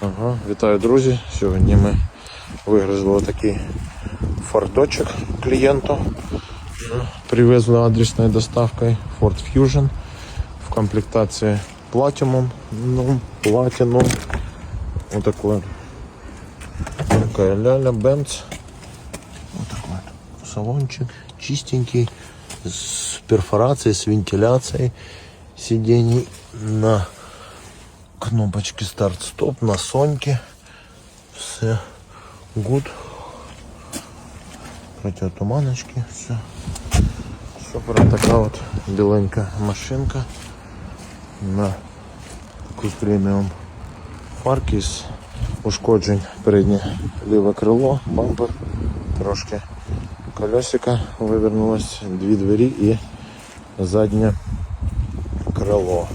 Ага, вітаю, друзі. Сьогодні ми вигрузили такий фардочок клієнту. Привезли адресною доставкою Ford Fusion в комплектації Platinum, ну, Platinum. Вот такой. Такая ляля Benz. Вот такой салончик чистенький, с перфорацией, с вентиляцией сидений на кнопочки старт-стоп, на соньке. Все good. Противотуманочки, все. Супер, така от біленька машинка на таку преміум фарки ушкоджень переднє ліве крило, бампер, трошки колесика вивернулось, дві двері і заднє крило.